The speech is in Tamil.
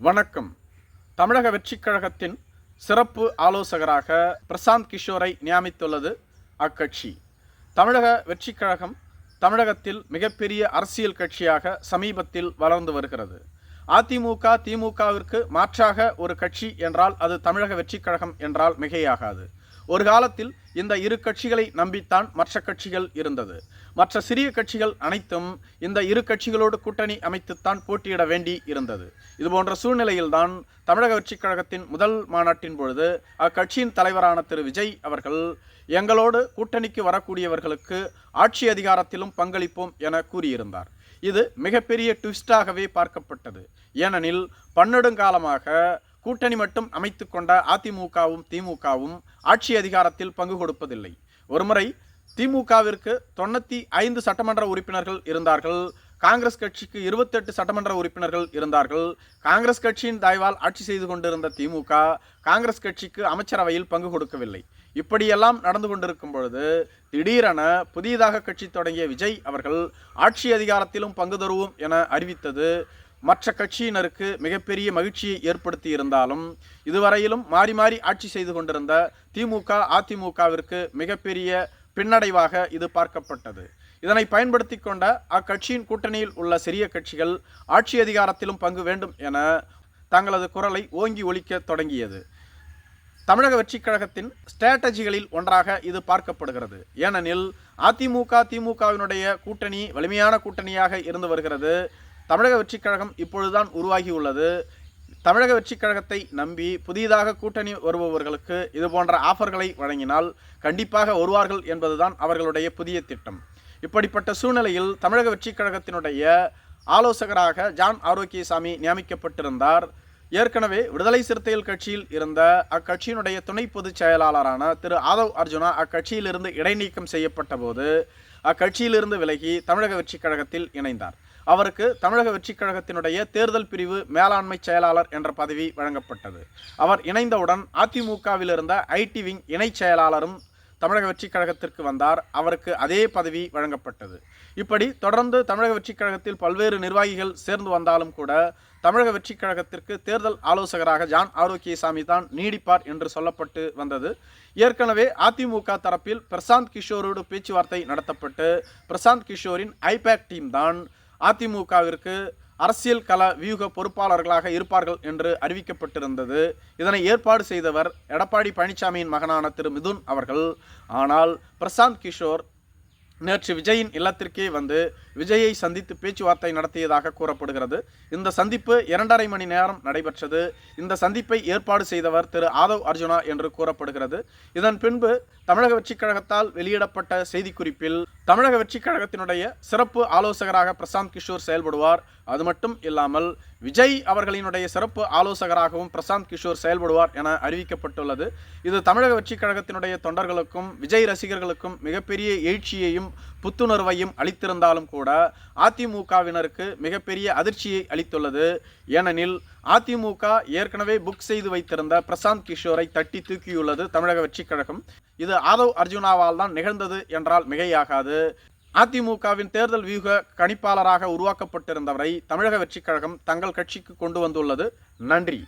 வணக்கம். தமிழக வெற்றிக் கழகத்தின் சிறப்பு ஆலோசகராக பிரசாந்த் கிஷோரை நியமித்துள்ளது அக்கட்சி. தமிழக வெற்றிக் கழகம் தமிழகத்தில் மிகப்பெரிய அரசியல் கட்சியாக சமீபத்தில் வளர்ந்து வருகிறது. அதிமுக திமுகவிற்கு மாற்றாக ஒரு கட்சி என்றால் அது தமிழக வெற்றிக் கழகம் என்றால் மிகையாகாது. ஒரு காலத்தில் இந்த இரு கட்சிகளை நம்பித்தான் மற்ற கட்சிகள் இருந்தது. மற்ற சிறிய கட்சிகள் அனைத்தும் இந்த இரு கட்சிகளோடு கூட்டணி அமைத்துத்தான் போட்டியிட வேண்டி இருந்தது. இதுபோன்ற சூழ்நிலையில்தான் தமிழக வெற்றிக் கழகத்தின் முதல் மாநாட்டின் பொழுது அக்கட்சியின் தலைவரான திரு. விஜய் அவர்கள் எங்களோடு கூட்டணிக்கு வரக்கூடியவர்களுக்கு ஆட்சி அதிகாரத்திலும் பங்களிப்போம் என கூறியிருந்தார். இது மிகப்பெரிய ட்விஸ்டாகவே பார்க்கப்பட்டது. ஏனெனில் பன்னெடுங்காலமாக கூட்டணி மட்டும் அமைத்து கொண்ட அதிமுகவும் திமுகவும் ஆட்சி அதிகாரத்தில் பங்கு கொடுப்பதில்லை. ஒருமுறை திமுகவிற்கு தொண்ணூற்றி ஐந்து சட்டமன்ற உறுப்பினர்கள் இருந்தார்கள். காங்கிரஸ் கட்சிக்கு இருபத்தெட்டு சட்டமன்ற உறுப்பினர்கள் இருந்தார்கள். காங்கிரஸ் கட்சியின் தாய்வால் ஆட்சி செய்து கொண்டிருந்த திமுக காங்கிரஸ் கட்சிக்கு அமைச்சரவையில் பங்கு கொடுக்கவில்லை. இப்படியெல்லாம் நடந்து கொண்டிருக்கும் பொழுது திடீரென புதியதாக கட்சி தொடங்கிய விஜய் அவர்கள் ஆட்சி அதிகாரத்திலும் பங்கு தருவோம் என அறிவித்தது. மற்ற கட்சியினருக்கு மிகப்பெரிய மகிழ்ச்சியை ஏற்படுத்தி இருந்தாலும் இதுவரையிலும் மாறி மாறி ஆட்சி செய்து கொண்டிருந்த திமுக அதிமுகவிற்கு மிகப்பெரிய பின்னடைவாக இது பார்க்கப்பட்டது. இதனை பயன்படுத்தி கொண்ட அக்கட்சியின் கூட்டணியில் உள்ள சிறிய கட்சிகள் ஆட்சி அதிகாரத்திலும் பங்கு வேண்டும் என தங்களது குரலை ஓங்கி ஒழிக்க தொடங்கியது. தமிழக வெற்றிக் கழகத்தின் ஸ்ட்ராட்டஜிகளில் ஒன்றாக இது பார்க்கப்படுகிறது. ஏனெனில் அதிமுக திமுகவினுடைய கூட்டணி வலிமையான கூட்டணியாக இருந்து வருகிறது. தமிழக வெற்றிக் கழகம் இப்பொழுதுதான் உருவாகியுள்ளது. தமிழக வெற்றிக் கழகத்தை நம்பி புதிதாக கூட்டணி வருபவர்களுக்கு இது போன்ற ஆஃபர்களை வழங்கினால் கண்டிப்பாக வருவார்கள் என்பதுதான் அவர்களுடைய புதிய திட்டம். இப்படிப்பட்ட சூழ்நிலையில் தமிழக வெற்றிக் கழகத்தினுடைய ஆலோசகராக ஜான் ஆரோக்கியசாமி நியமிக்கப்பட்டிருந்தார். ஏற்கனவே விடுதலை சிறுத்தைகள் கட்சியில் இருந்த அக்கட்சியினுடைய துணை பொதுச் செயலாளரான திரு ஆதவ் அர்ஜுனா அக்கட்சியிலிருந்து இடைநீக்கம் செய்யப்பட்ட போது அக்கட்சியிலிருந்து விலகி தமிழக வெற்றிக் கழகத்தில் இணைந்தார். அவருக்கு தமிழக வெற்றிக் கழகத்தினுடைய தேர்தல் பிரிவு மேலாண்மை செயலாளர் என்ற பதவி வழங்கப்பட்டது. அவர் இணைந்தவுடன் அதிமுகவில் இருந்த ஐடி விங் இணைச் செயலாளரும் தமிழக வெற்றிக் கழகத்திற்கு வந்தார். அவருக்கு அதே பதவி வழங்கப்பட்டது. இப்படி தொடர்ந்து தமிழக வெற்றிக் கழகத்தில் பல்வேறு நிர்வாகிகள் சேர்ந்து வந்தாலும் கூட தமிழக வெற்றிக் கழகத்திற்கு தேர்தல் ஆலோசகராக ஜான் ஆரோக்கியசாமி தான் நீடிப்பார் என்று சொல்லப்பட்டு வந்தது. ஏற்கனவே அதிமுக தரப்பில் பிரசாந்த் கிஷோரோடு பேச்சுவார்த்தை நடத்தப்பட்டு பிரசாந்த் கிஷோரின் ஐபேக் டீம் தான் அதிமுகவிற்கு அரசியல் கள வியூக பொறுப்பாளர்களாக இருப்பார்கள் என்று அறிவிக்கப்பட்டிருந்தது. இதனை ஏற்பாடு செய்தவர் எடப்பாடி பழனிசாமியின் மகனான திரு மிதுன் அவர்கள். ஆனால் பிரசாந்த் கிஷோர் நேற்று விஜயின் இல்லத்திற்கே வந்து விஜயை சந்தித்து பேச்சுவார்த்தை நடத்தியதாக கூறப்படுகிறது. இந்த சந்திப்பு இரண்டரை மணி நேரம் நடைபெற்றது. இந்த சந்திப்பை ஏற்பாடு செய்தவர் திரு ஆதவ் அர்ஜுனா என்று கூறப்படுகிறது. இதன் பின்பு தமிழக வெற்றிக் கழகத்தால் வெளியிடப்பட்ட செய்திக்குறிப்பில் தமிழக வெற்றிக் கழகத்தினுடைய சிறப்பு ஆலோசகராக பிரசாந்த் கிஷோர் செயல்படுவார். அது மட்டும் இல்லாமல் விஜய் அவர்களினுடைய சிறப்பு ஆலோசகராகவும் பிரசாந்த் கிஷோர் செயல்படுவார் என அறிவிக்கப்பட்டுள்ளது. இது தமிழக வெற்றிக் கழகத்தினுடைய தொண்டர்களுக்கும் விஜய் ரசிகர்களுக்கும் மிகப்பெரிய எழுச்சியையும் புத்துணர்வையும் அளித்திருந்தாலும் கூட அதிமுகவினருக்கு மிகப்பெரிய அதிர்ச்சியை அளித்துள்ளது. ஏனெனில் அதிமுக ஏற்கனவே புக் செய்து வைத்திருந்த பிரசாந்த் கிஷோரை தட்டி தூக்கியுள்ளது தமிழக வெற்றிக் கழகம். இது ஆதவ் அர்ஜுனாவால் தான் நிகழ்ந்தது என்றால் மிகையாகாது. அதிமுகவின் தேர்தல் வியூக கணிப்பாளராக உருவாக்கப்பட்டிருந்தவரை தமிழக வெற்றிக் கழகம் தங்கள் கட்சிக்கு கொண்டு வந்துள்ளது. நன்றி.